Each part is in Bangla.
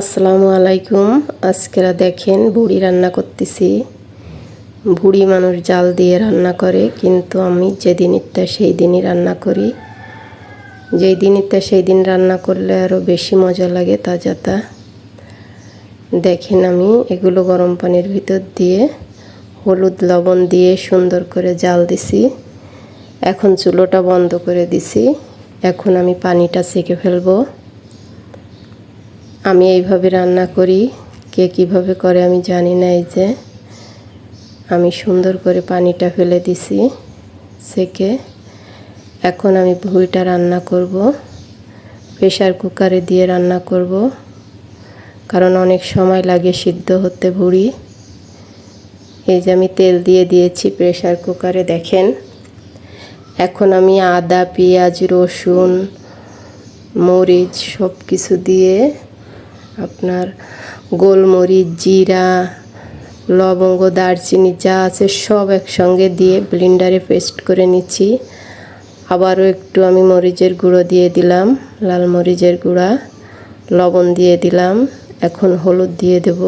আসসালামু আলাইকুম। আজকেরা দেখেন বুড়ি রান্না করতেছি। বুড়ি মানুষ জাল দিয়ে রান্না করে, কিন্তু আমি যেদিন ইত্যা সেই দিনই রান্না করি। যেই দিন ইত্যা সেই দিন রান্না করলে আরও বেশি মজা লাগে তাজাতা। দেখেন আমি এগুলো গরম পানির ভিতর দিয়ে হলুদ লবণ দিয়ে সুন্দর করে জাল দিছি। এখন চুলোটা বন্ধ করে দিছি। এখন আমি পানিটা সেকে ফেলব। আমি এইভাবে রান্না করি, কে কীভাবে করে আমি জানি না এই যে। আমি সুন্দর করে পানিটা ফেলে দিছি সেকে। এখন আমি ভুঁইটা রান্না করব প্রেশার কুকারে দিয়ে রান্না করব, কারণ অনেক সময় লাগে সিদ্ধ হতে ভুঁড়ি। এই যে আমি তেল দিয়ে দিয়েছি প্রেশার কুকারে, দেখেন। এখন আমি আদা, পেঁয়াজ, রসুন, মরিচ সব কিছু দিয়ে আপনার গোলমরিচ, জিরা, লবঙ্গ, দারচিনি যা আছে সব একসঙ্গে দিয়ে ব্লেন্ডারে পেস্ট করে নিচ্ছি। আবারও একটু আমি মরিচের গুঁড়ো দিয়ে দিলাম, লাল মরিচের গুঁড়া, লবণ দিয়ে দিলাম, এখন হলুদ দিয়ে দেব।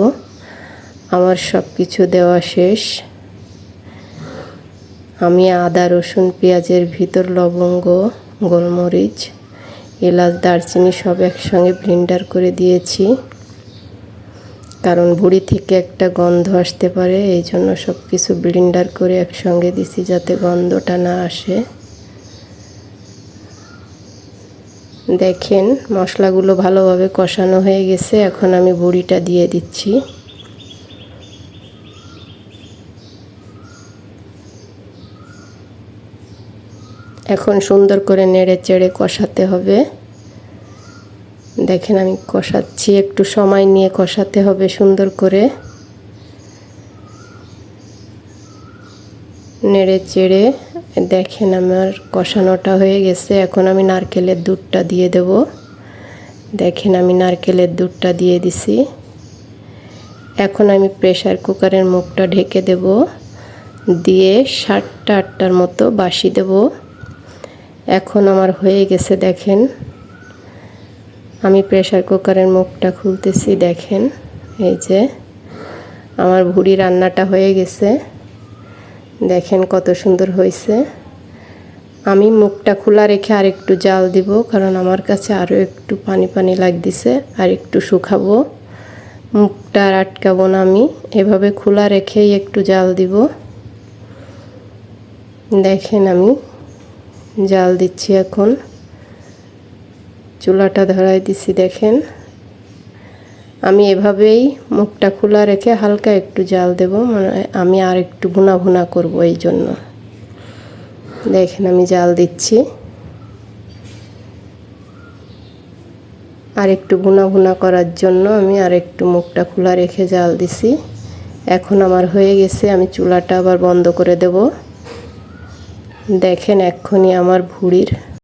আমার সব কিছু দেওয়া শেষ। আমি আদা, রসুন, পেঁয়াজের ভিতর লবঙ্গ, গোলমরিচ এলাচ, দারচিনি সব একসঙ্গে ব্লেন্ডার করে দিয়েছি। কারণ বুড়ি থেকে একটা গন্ধ আসতে পারে, এই জন্য সব কিছু ব্লেন্ডার করে একসঙ্গে দিছি যাতে গন্ধটা না আসে। দেখেন, মশলাগুলো ভালোভাবে কষানো হয়ে গেছে, এখন আমি বুড়িটা দিয়ে দিচ্ছি। এখন সুন্দর করে নেড়ে চেড়ে কষাতে হবে। দেখেন আমি কষাচ্ছি, একটু সময় নিয়ে কষাতে হবে সুন্দর করে। নেড়ে চেড়ে দেখেন আমার কষানোটা হয়ে গেছে। এখন আমি নারকেলের দুধটা দিয়ে দেব। দেখেন আমি নারকেলের দুধটা দিয়ে দিছি। এখন আমি প্রেশার কুকারের মুখটা ঢেকে দেব। দিয়ে সাতটা আটটার মতো বাসি দেব। এখন আমার হয়ে গেছে, দেখেন। আমি প্রেশার কুকারের মুখটা খুলতেছি, দেখেন। এই যে, আমার ভুড়ি রান্নাটা হয়ে গেছে। দেখেন কত সুন্দর হয়েছে। আমি মুখটা খোলা রেখে আর একটু জাল দিব, কারণ আমার কাছে আরও একটু পানি পানি লাগতেছে, আর একটু শুকাবো। মুখটা আর আটকাবো না আমি, এভাবে খোলা রেখেই একটু জাল দিব। দেখেন আমি জাল দিচ্ছি এখন। চুলাটা ধরাই দিছি, দেখেন। আমি এভাবেই মুখটা খোলা রেখে হালকা একটু জাল দেব মানে আমি আর একটু ভুনা ভুনা করব এই জন্য। দেখেন, আমি জাল দিচ্ছি। আর একটু ভুনা ভুনা করার জন্য আমি আর একটু মুখটা খোলা রেখে জাল দিছি। এখন আমার হয়ে গেছে, আমি চুলাটা আবার বন্ধ করে দেব। দেখেন এক্ষুনি আমার ভুড়ির